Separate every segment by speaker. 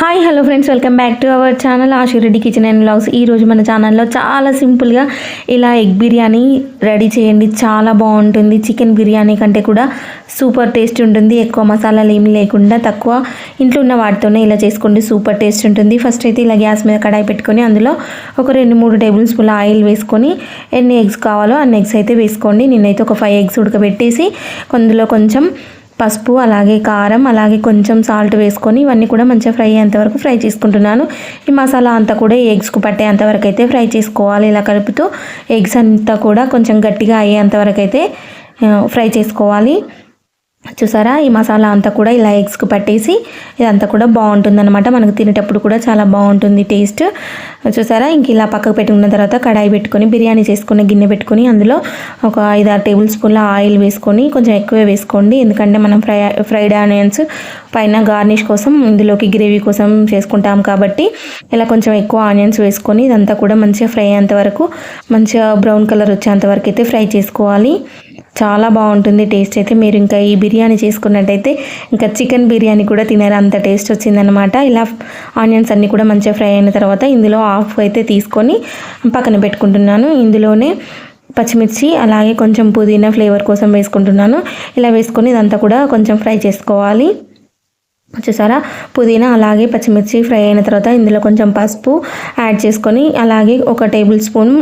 Speaker 1: Hi hello friends welcome back to our channel Ashireddy kitchen and blogs ఈరోజు మన ఛానల్లో చాలా సింపుల్గా ఇలా ఎగ్ బిర్యానీ రెడీ చేయండి. చాలా బాగుంటుంది. చికెన్ బిర్యానీ కంటే కూడా సూపర్ టేస్ట్ ఉంటుంది. ఎక్కువ మసాలాలు ఏమి లేకుండా తక్కువ ఇంట్లో ఉన్న వాటితోనే ఇలా చేసుకోండి. సూపర్ టేస్ట్ ఉంటుంది. ఫస్ట్ అయితే ఇలా గ్యాస్ మీద కడాయి పెట్టుకొని అందులో ఒక రెండు మూడు టేబుల్ స్పూన్ ఆయిల్ వేసుకొని ఎన్ని ఎగ్స్ కావాలో అన్ని ఎగ్స్ అయితే వేసుకోండి. నేనైతే ఒక ఫైవ్ ఎగ్స్ ఉడకబెట్టేసి అందులో కొంచెం పసుపు అలాగే కారం అలాగే కొంచెం సాల్ట్ వేసుకొని ఇవన్నీ కూడా మంచిగా ఫ్రై అయ్యేంతవరకు ఫ్రై చేసుకుంటున్నాను. ఈ మసాలా అంతా కూడా ఎగ్స్కు పట్టేంతవరకు అయితే ఫ్రై చేసుకోవాలి. ఇలా కలుపుతూ ఎగ్స్ అంతా కూడా కొంచెం గట్టిగా అయ్యేంతవరకు అయితే ఫ్రై చేసుకోవాలి. చూసారా? ఈ మసాలా అంతా కూడా ఇలా ఎగ్స్కి పట్టేసి ఇదంతా కూడా బాగుంటుందన్నమాట. మనకు తినేటప్పుడు కూడా చాలా బాగుంటుంది టేస్ట్. చూసారా? ఇంక ఇలా పక్కకు పెట్టుకున్న తర్వాత కడాయి పెట్టుకొని బిర్యానీ చేసుకునే గిన్నె పెట్టుకొని అందులో ఒక ఐదు ఆరు టేబుల్ స్పూన్ల ఆయిల్ వేసుకొని కొంచెం ఎక్కువే వేసుకోండి. ఎందుకంటే మనం ఫ్రై ఫ్రైడ్ ఆనియన్స్ పైన గార్నిష్ కోసం ఇందులోకి గ్రేవీ కోసం చేసుకుంటాం కాబట్టి ఇలా కొంచెం ఎక్కువ ఆనియన్స్ వేసుకొని ఇదంతా కూడా మంచిగా ఫ్రై అయ్యేంత వరకు మంచిగా బ్రౌన్ కలర్ వచ్చేంత వరకు అయితే ఫ్రై చేసుకోవాలి. చాలా బాగుంటుంది టేస్ట్ అయితే. మీరు ఇంకా ఈ బిర్యానీ చేసుకున్నట్టయితే ఇంకా చికెన్ బిర్యానీ కూడా తినరు అంత టేస్ట్ వచ్చిందనమాట ఇలా ఆనియన్స్ అన్నీ కూడా మంచిగా ఫ్రై అయిన తర్వాత ఇందులో ఆఫ్ అయితే తీసుకొని పక్కన పెట్టుకుంటున్నాను. ఇందులోనే పచ్చిమిర్చి అలాగే కొంచెం పుదీనా ఫ్లేవర్ కోసం వేసుకుంటున్నాను. ఇలా వేసుకొని ఇదంతా కూడా కొంచెం ఫ్రై చేసుకోవాలి. చూసారా? పుదీనా అలాగే పచ్చిమిర్చి ఫ్రై అయిన తర్వాత ఇందులో కొంచెం పసుపు యాడ్ చేసుకొని అలాగే ఒక టేబుల్ స్పూన్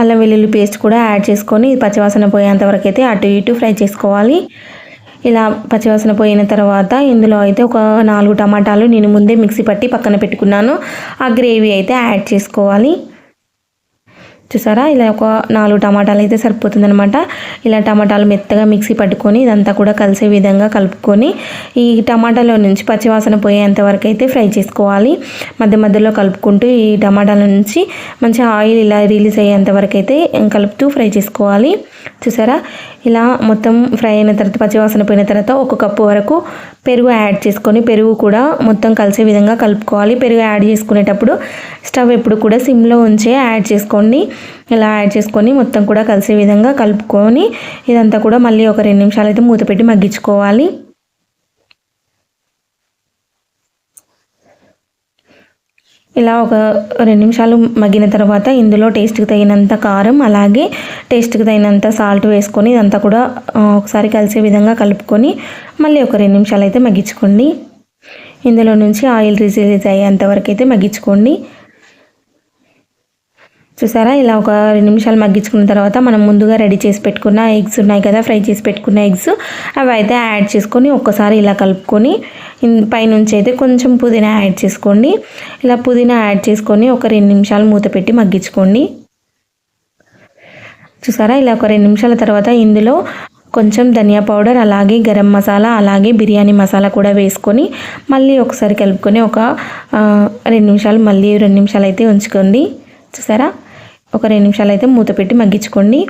Speaker 1: అల్లం వెల్లుల్లి పేస్ట్ కూడా యాడ్ చేసుకొని పచ్చివాసన పోయేంతవరకు అయితే అటు ఇటు ఫ్రై చేసుకోవాలి. ఇలా పచ్చివాసన పోయిన తర్వాత ఇందులో అయితే ఒక నాలుగు టమాటాలు నేను ముందే మిక్సీ పట్టి పక్కన పెట్టుకున్నాను. ఆ గ్రేవీ అయితే యాడ్ చేసుకోవాలి. చూసారా? ఇలా ఒక నాలుగు టమాటాలు అయితే సరిపోతుందనమాట ఇలా టమాటాలు మెత్తగా మిక్సీ పట్టుకొని ఇదంతా కూడా కలిసే విధంగా కలుపుకొని ఈ టమాటాలో నుంచి పచ్చివాసన పోయేంత వరకు అయితే ఫ్రై చేసుకోవాలి. మధ్య మధ్యలో కలుపుకుంటూ ఈ టమాటాల నుంచి మంచి ఆయిల్ ఇలా రిలీజ్ అయ్యేంత వరకు అయితే కలుపుతూ ఫ్రై చేసుకోవాలి. చూసారా? ఇలా మొత్తం ఫ్రై అయిన తర్వాత పచ్చివాసన పోయిన తర్వాత ఒక కప్పు వరకు పెరుగు యాడ్ చేసుకొని పెరుగు కూడా మొత్తం కలిసే విధంగా కలుపుకోవాలి. పెరుగు యాడ్ చేసుకునేటప్పుడు స్టవ్ ఎప్పుడు కూడా సిమ్లో ఉంచే యాడ్ చేసుకోండి. ఇలా యాడ్ చేసుకొని మొత్తం కూడా కలిసే విధంగా కలుపుకొని ఇదంతా కూడా మళ్ళీ ఒక రెండు నిమిషాలు అయితే మూత పెట్టి మగ్గించుకోవాలి. ఇలా ఒక రెండు నిమిషాలు మగ్గిన తర్వాత ఇందులో టేస్ట్కి తగినంత కారం అలాగే టేస్ట్కి తగినంత సాల్ట్ వేసుకొని ఇదంతా కూడా ఒకసారి కలిసే విధంగా కలుపుకొని మళ్ళీ ఒక రెండు నిమిషాలు అయితే మగ్గించుకోండి. ఇందులో నుంచి ఆయిల్ రిలీజ్ అయ్యేంత వరకు అయితే మగ్గించుకోండి. చూసారా? ఇలా ఒక రెండు నిమిషాలు మగ్గించుకున్న తర్వాత మనం ముందుగా రెడీ చేసి పెట్టుకున్న ఎగ్స్ ఉన్నాయి కదా ఫ్రై చేసి పెట్టుకున్న ఎగ్స్. అవి అయితే యాడ్ చేసుకొని ఒక్కసారి ఇలా కలుపుకొని పైనుంచి అయితే కొంచెం పుదీనా యాడ్ చేసుకోండి. ఇలా పుదీనా యాడ్ చేసుకొని ఒక రెండు నిమిషాలు మూత పెట్టి మగ్గించుకోండి. చూసారా? ఇలా ఒక రెండు నిమిషాల తర్వాత ఇందులో కొంచెం ధనియా పౌడర్ అలాగే గరం మసాలా అలాగే బిర్యానీ మసాలా కూడా వేసుకొని మళ్ళీ ఒకసారి కలుపుకొని ఒక రెండు నిమిషాలు మళ్ళీ రెండు నిమిషాలు అయితే ఉంచుకోండి. చూసారా? ఒక రెండు నిమిషాలు అయితే మూత పెట్టి మగ్గించుకోండి.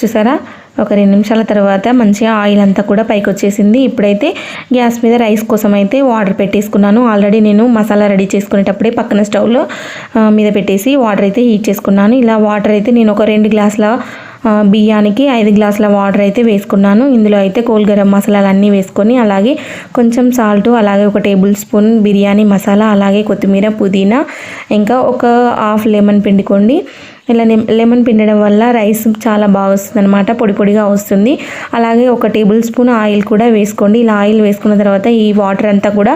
Speaker 1: చూసారా? ఒక రెండు నిమిషాల తర్వాత మంచిగా ఆయిల్ అంతా కూడా పైకి వచ్చేసింది. ఇప్పుడైతే గ్యాస్ మీద రైస్ కోసం అయితే వాటర్ పెట్టేసుకున్నాను. ఆల్రెడీ నేను మసాలా రెడీ చేసుకునేటప్పుడే పక్కన స్టవ్లో మీద పెట్టేసి వాటర్ అయితే హీట్ చేసుకున్నాను. ఇలా వాటర్ అయితే నేను ఒక రెండు గ్లాసుల బియ్యానికి ఐదు గ్లాసుల వాటర్ అయితే వేసుకున్నాను. ఇందులో అయితే కోల్ గరం మసాలాలు అన్నీ వేసుకొని అలాగే కొంచెం సాల్ట్ అలాగే ఒక టేబుల్ స్పూన్ బిర్యానీ మసాలా అలాగే కొత్తిమీర పుదీనా ఇంకా ఒక హాఫ్ లెమన్ పిండుకోండి. ఇలా లెమన్ పిండడం వల్ల రైస్ చాలా బాగా వస్తుంది అనమాట పొడి పొడిగా వస్తుంది. అలాగే ఒక టేబుల్ స్పూన్ ఆయిల్ కూడా వేసుకోండి. ఇలా ఆయిల్ వేసుకున్న తర్వాత ఈ వాటర్ అంతా కూడా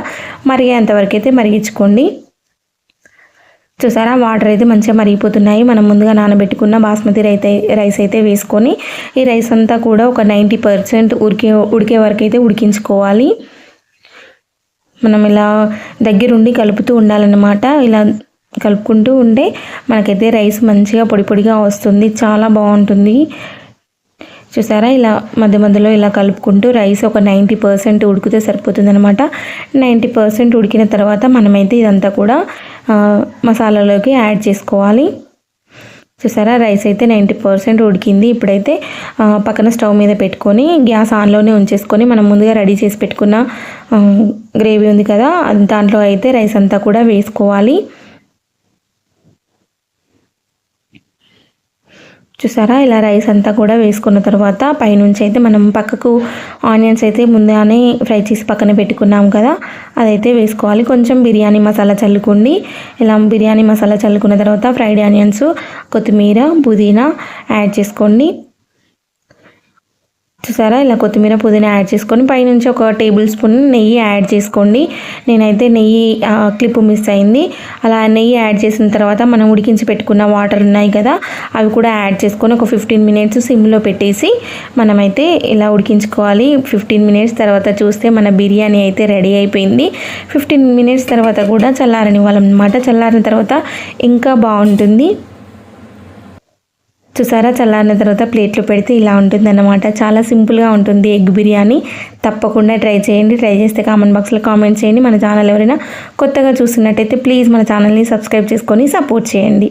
Speaker 1: మరిగేంత వరకు అయితే మరిగించుకోండి. చూసారా? వాటర్ అయితే మంచిగా మరిగిపోతున్నాయి. మనం ముందుగా నానబెట్టుకున్న బాస్మతి రైతే రైస్ అయితే వేసుకొని ఈ రైస్ అంతా కూడా ఒక నైంటీ పర్సెంట్ ఉడికే ఉడికే వరకు అయితే ఉడికించుకోవాలి. మనం ఇలా దగ్గరుండి కలుపుతూ ఉండాలన్నమాట. ఇలా కలుపుకుంటూ ఉంటే మనకైతే రైస్ మంచిగా పొడి పొడిగా వస్తుంది. చాలా బాగుంటుంది. చూసారా? ఇలా మధ్య మధ్యలో ఇలా కలుపుకుంటూ రైస్ ఒక నైంటీ పర్సెంట్ ఉడికితే సరిపోతుంది అనమాట నైంటీ పర్సెంట్ ఉడికిన తర్వాత మనమైతే ఇదంతా కూడా మసాలాలోకి యాడ్ చేసుకోవాలి. చూసారా? రైస్ అయితే నైంటీ పర్సెంట్ ఉడికింది. ఇప్పుడైతే పక్కన స్టవ్ మీద పెట్టుకొని గ్యాస్ ఆన్లోనే ఉంచేసుకొని మనం ముందుగా రెడీ చేసి పెట్టుకున్న గ్రేవీ ఉంది కదా దాంట్లో అయితే రైస్ అంతా కూడా వేసుకోవాలి. చూసారా? ఇలా రైస్ అంతా కూడా వేసుకున్న తర్వాత పైనుంచి అయితే మనం పక్కకు ఆనియన్స్ అయితే ముందుగానే ఫ్రై చేసి పక్కన పెట్టుకున్నాం కదా అదైతే వేసుకోవాలి. కొంచెం బిర్యానీ మసాలా చల్లుకోండి. ఇలా బిర్యానీ మసాలా చల్లుకున్న తర్వాత ఫ్రైడ్ ఆనియన్స్ కొత్తిమీర పుదీనా యాడ్ చేసుకోండి. చూసారా? ఇలా కొత్తిమీర పుదీనా యాడ్ చేసుకొని పైనుంచి ఒక టేబుల్ స్పూన్ నెయ్యి యాడ్ చేసుకోండి. నేనైతే నెయ్యి క్లిప్ మిస్ అయింది. అలా నెయ్యి యాడ్ చేసిన తర్వాత మనం ఉడికించి పెట్టుకున్న వాటర్ ఉన్నాయి కదా అవి కూడా యాడ్ చేసుకొని ఒక ఫిఫ్టీన్ మినిట్స్ సిమ్లో పెట్టేసి మనమైతే ఇలా ఉడికించుకోవాలి. ఫిఫ్టీన్ మినిట్స్ తర్వాత చూస్తే మన బిర్యానీ అయితే రెడీ అయిపోయింది. ఫిఫ్టీన్ మినిట్స్ తర్వాత కూడా చల్లారనివ్వాలన్నమాట. చల్లారిన తర్వాత ఇంకా బాగుంటుంది. చూసారా? చల్లారిన తర్వాత ప్లేట్లో పెడితే ఇలా ఉంటుంది అన్నమాట చాలా సింపుల్గా ఉంటుంది ఎగ్ బిర్యానీ. తప్పకుండా ట్రై చేయండి. ట్రై చేస్తే కామెంట్ బాక్స్లో కామెంట్ చేయండి. మన ఛానల్ ఎవరైనా కొత్తగా చూస్తున్నట్టయితే ప్లీజ్ మన ఛానల్ని సబ్స్క్రైబ్ చేసుకొని సపోర్ట్ చేయండి.